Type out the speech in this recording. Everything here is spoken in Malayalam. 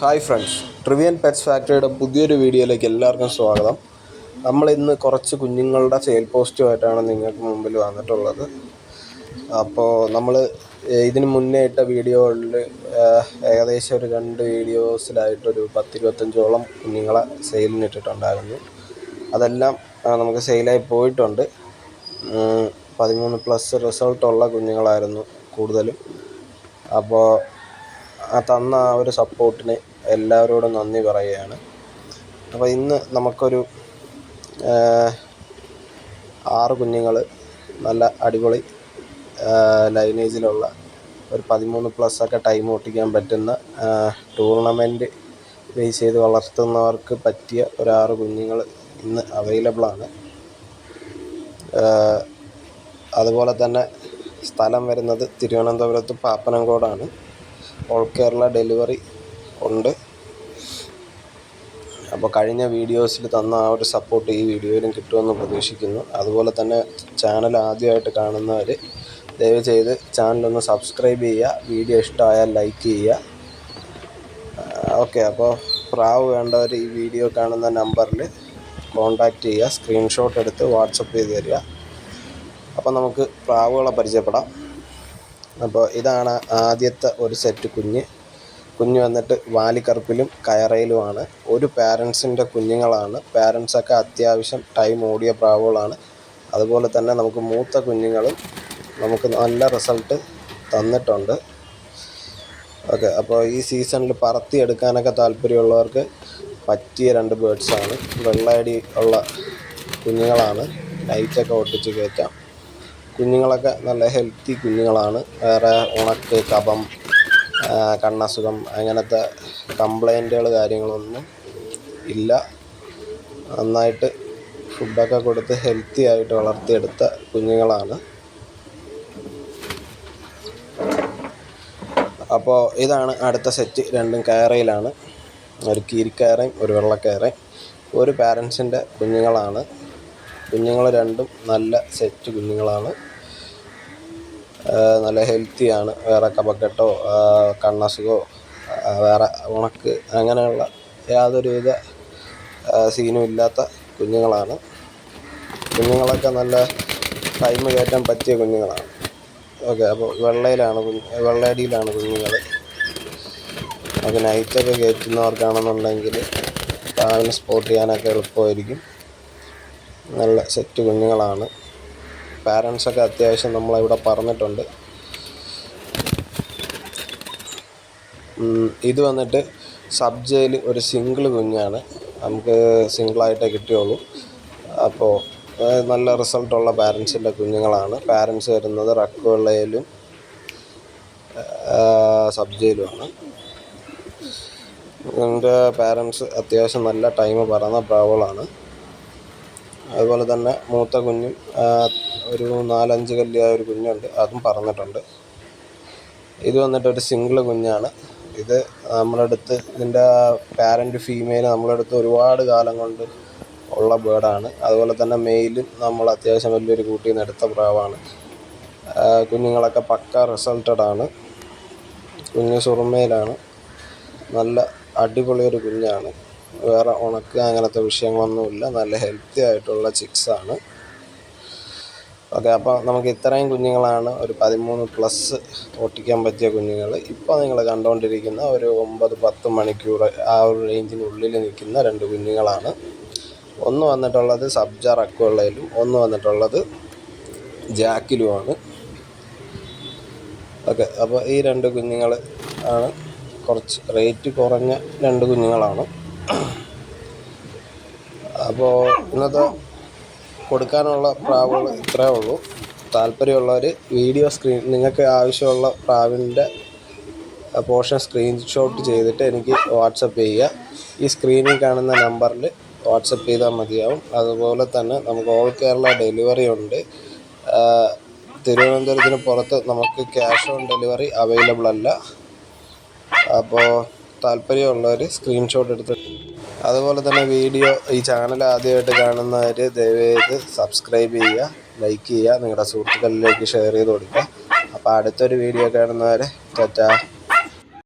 ഹായ് ഫ്രണ്ട്സ് ട്രിവിയൻ പെറ്റ്സ് ഫാക്ടറിയുടെ പുതിയൊരു വീഡിയോയിലേക്ക് എല്ലാവർക്കും സ്വാഗതം. നമ്മൾ ഇന്ന് കുറച്ച് കുഞ്ഞുങ്ങളുടെ സെയിൽ പോസ്റ്റുമായിട്ടാണ് നിങ്ങൾക്ക് മുമ്പിൽ വന്നിട്ടുള്ളത്. അപ്പോൾ നമ്മൾ ഇതിന് മുന്നേ ഇട്ട വീഡിയോകളിൽ ഏകദേശം ഒരു രണ്ട് വീഡിയോസിലായിട്ടൊരു പത്തിരുപത്തഞ്ചോളം കുഞ്ഞുങ്ങളെ സെയിലിന് ഇട്ടിട്ടുണ്ടായിരുന്നു. അതെല്ലാം നമുക്ക് സെയിലായി പോയിട്ടുണ്ട്. പതിമൂന്ന് പ്ലസ് റിസൾട്ടുള്ള കുഞ്ഞുങ്ങളായിരുന്നു കൂടുതലും. അപ്പോൾ തന്ന ആ ഒരു സപ്പോർട്ടിന് എല്ലാവരോടും നന്ദി പറയുകയാണ്. അപ്പോൾ ഇന്ന് നമുക്കൊരു ആറ് കുഞ്ഞുങ്ങൾ നല്ല അടിപൊളി ലൈനേജിലുള്ള ഒരു പതിമൂന്ന് പ്ലസ് ഒക്കെ ടൈം ഓട്ടിക്കാൻ പറ്റുന്ന ടൂർണമെന്റ് ബേസ് ചെയ്ത് വളർത്തുന്നവർക്ക് പറ്റിയ ഒരു ആറ് കുഞ്ഞുങ്ങൾ ഇന്ന് അവൈലബിളാണ് അതുപോലെ തന്നെ സ്ഥലം വരുന്നത് തിരുവനന്തപുരത്ത് പാപ്പനംകോടാണ്. ഓൾ കേരള ഡെലിവറി ഉണ്ട്. അപ്പോൾ കഴിഞ്ഞ വീഡിയോസിൽ തന്ന ആ ഒരു സപ്പോർട്ട് ഈ വീഡിയോയിലും കിട്ടുമെന്ന് പ്രതീക്ഷിക്കുന്നു. അതുപോലെ തന്നെ ചാനൽ ആദ്യമായിട്ട് കാണുന്നവർ ദയവ് ചെയ്ത് ചാനലൊന്ന് സബ്സ്ക്രൈബ് ചെയ്യുക വീഡിയോ ഇഷ്ടമായാൽ ലൈക്ക് ചെയ്യുക. ഓക്കെ അപ്പോൾ പ്രാവ് വേണ്ടവർ ഈ വീഡിയോ കാണുന്ന നമ്പറിൽ കോൺടാക്റ്റ് ചെയ്യുക സ്ക്രീൻഷോട്ട് എടുത്ത് വാട്സപ്പ് ചെയ്ത് തരിക. അപ്പോൾ നമുക്ക് പ്രാവുകളെ പരിചയപ്പെടാം. അപ്പോൾ ഇതാണ് ആദ്യത്തെ ഒരു സെറ്റ് കുഞ്ഞ്. കുഞ്ഞ് വന്നിട്ട് വാലിക്കറുപ്പിലും കയറയിലുമാണ്. ഒരു പാരൻസിന്റെ കുഞ്ഞുങ്ങളാണ്. പാരൻസൊക്കെ അത്യാവശ്യം ടൈം ഓടിയ പ്രാവുകളാണ്. അതുപോലെ തന്നെ നമുക്ക് മൂത്ത കുഞ്ഞുങ്ങളും നമുക്ക് നല്ല റിസൾട്ട് തന്നിട്ടുണ്ട്. ഓക്കെ അപ്പോൾ ഈ സീസണിൽ പറത്തി എടുക്കാനൊക്കെ താല്പര്യമുള്ളവർക്ക് പറ്റിയ രണ്ട് ബേഡ്സാണ് വെള്ളയടി ഉള്ള കുഞ്ഞുങ്ങളാണ്. ലൈറ്റൊക്കെ ഒട്ടിച്ച് കയറ്റാം കുഞ്ഞുങ്ങളൊക്കെ നല്ല ഹെൽത്തി കുഞ്ഞുങ്ങളാണ്. വേറെ ഉണക്ക് ആ, കണ്ണസുഖം അങ്ങനത്തെ കംപ്ലൈന്റുകൾ കാര്യങ്ങളൊന്നും ഇല്ല. നന്നായിട്ട് ഫുഡൊക്കെ കൊടുത്ത് ഹെൽത്തി ആയിട്ട് വളർത്തിയെടുത്ത കുഞ്ഞുങ്ങളാണ്. അപ്പോൾ ഇതാണ് അടുത്ത സെറ്റ് രണ്ടും കയറയിലാണ്. ഒരു കീരിക്കയറയും ഒരു വെള്ളക്കയറയും ഒരു പാരൻസിന്റെ കുഞ്ഞുങ്ങളാണ്. കുഞ്ഞുങ്ങൾ രണ്ടും നല്ല സെറ്റ് കുഞ്ഞുങ്ങളാണ്. നല്ല ഹെൽത്തിയാണ് വേറെ കപക്കെട്ടോ കണ്ണസുഖോ വേറെ ഉണക്ക് അങ്ങനെയുള്ള യാതൊരുവിധ സീനും ഇല്ലാത്ത കുഞ്ഞുങ്ങളാണ്. കുഞ്ഞുങ്ങളൊക്കെ നല്ല ടൈം കയറ്റാൻ പറ്റിയ കുഞ്ഞുങ്ങളാണ്. ഓക്കെ അപ്പോൾ വെള്ളയിലാണ് കുഞ്ഞ് വെള്ളയടിയിലാണ് കുഞ്ഞുങ്ങൾ. അപ്പോൾ നൈറ്റൊക്കെ കയറ്റുന്നവർക്കാണെന്നുണ്ടെങ്കിൽ രാവിലെ സ്പോട്ട് ചെയ്യാനൊക്കെ എളുപ്പമായിരിക്കും. നല്ല സെറ്റ് കുഞ്ഞുങ്ങളാണ്. പാരൻസൊക്കെ അത്യാവശ്യം നമ്മളിവിടെ പറഞ്ഞിട്ടുണ്ട്. ഇത് വന്നിട്ട് സബ് ജയിൽ ഒരു സിംഗിൾ കുഞ്ഞാണ്. നമുക്ക് സിംഗിളായിട്ടേ കിട്ടിയുള്ളൂ. അപ്പോൾ നല്ല റിസൾട്ടുള്ള പാരൻസിന്റെ കുഞ്ഞുങ്ങളാണ്. പാരൻസ് വരുന്നത് റക്കുവെള്ളയിലും സബ് ജയിലുമാണ് എന്റെ പാരൻസ് അത്യാവശ്യം നല്ല ടൈം പറയുന്ന പ്രാവുകളാണ് അതുപോലെ തന്നെ മൂത്ത കുഞ്ഞും ഒരു നാലഞ്ച് കല്ലിയായ ഒരു കുഞ്ഞുണ്ട്. അതും പറഞ്ഞിട്ടുണ്ട്. ഇത് വന്നിട്ട് ഒരു സിംഗിൾ കുഞ്ഞാണ്. ഇത് നമ്മളെടുത്ത് ഇതിന്റെ പാരന്റ് ഫീമെയിൽ നമ്മളെടുത്ത് ഒരുപാട് കാലം കൊണ്ട് ഉള്ള ബേഡാണ് അതുപോലെ തന്നെ മെയിലും നമ്മൾ അത്യാവശ്യം വലിയൊരു കൂട്ടിൽ നിന്ന് എടുത്ത പ്രാവാണ്. കുഞ്ഞുങ്ങളൊക്കെ പക്ക റിസൾട്ടഡ് ആണ്. കുഞ്ഞ് സുറുമയിലാണ് നല്ല അടിപൊളിയൊരു കുഞ്ഞാണ്. വേറെ ഉണക്കുക അങ്ങനത്തെ വിഷയങ്ങളൊന്നുമില്ല. നല്ല ഹെൽത്തി ആയിട്ടുള്ള ചിക്സാണ് ഓക്കെ അപ്പോൾ നമുക്ക് ഇത്രയും കുഞ്ഞുങ്ങളാണ്. ഒരു പതിമൂന്ന് പ്ലസ് ഓട്ടിക്കാൻ പറ്റിയ കുഞ്ഞുങ്ങൾ. ഇപ്പോൾ നിങ്ങൾ കണ്ടുകൊണ്ടിരിക്കുന്ന ഒരു ഒമ്പത് പത്ത് മണിക്കൂർ ആ ഒരു റേഞ്ചിനുള്ളിൽ നിൽക്കുന്ന രണ്ട് കുഞ്ഞുങ്ങളാണ്. ഒന്ന് വന്നിട്ടുള്ളത് സബ്ജാർ അക്കുള്ളയിലും ഒന്ന് വന്നിട്ടുള്ളത് ജാക്കിലുമാണ്. ഓക്കെ അപ്പോൾ ഈ രണ്ട് കുഞ്ഞുങ്ങൾ ആണ്. കുറച്ച് റേറ്റ് കുറഞ്ഞ രണ്ട് കുഞ്ഞുങ്ങളാണ്. അപ്പോൾ ഇന്നത്തെ കൊടുക്കാനുള്ള പ്രാവുകൾ ഇത്രയേ ഉള്ളൂ. താല്പര്യമുള്ളവർ വീഡിയോ സ്ക്രീൻ നിങ്ങൾക്ക് ആവശ്യമുള്ള പ്രാവിന്റെ പോർഷൻ സ്ക്രീൻഷോട്ട് ചെയ്തിട്ട് എനിക്ക് വാട്സപ്പ് ചെയ്യുക. ഈ സ്ക്രീനിൽ കാണുന്ന നമ്പറിൽ വാട്സപ്പ് ചെയ്താൽ മതിയാവും. അതുപോലെ തന്നെ നമുക്ക് ഓൾ കേരള ഡെലിവറി ഉണ്ട്. തിരുവനന്തപുരത്തിന് പുറത്ത് നമുക്ക് ക്യാഷ് ഓൺ ഡെലിവറി അവൈലബിൾ അല്ല. അപ്പോൾ താല്പര്യമുള്ളവർ സ്ക്രീൻഷോട്ട് എടുത്ത് അതുപോലെ തന്നെ വീഡിയോ ഈ ചാനൽ ആദ്യമായിട്ട് കാണുന്നവർ ദയവേത് സബ്സ്ക്രൈബ് ചെയ്യുക ലൈക്ക് ചെയ്യുക നിങ്ങളുടെ സുഹൃത്തുക്കളിലേക്ക് ഷെയർ ചെയ്ത് കൊടുക്കുക. അപ്പോൾ അടുത്തൊരു വീഡിയോ കാണുന്നവരെ ടാറ്റാ.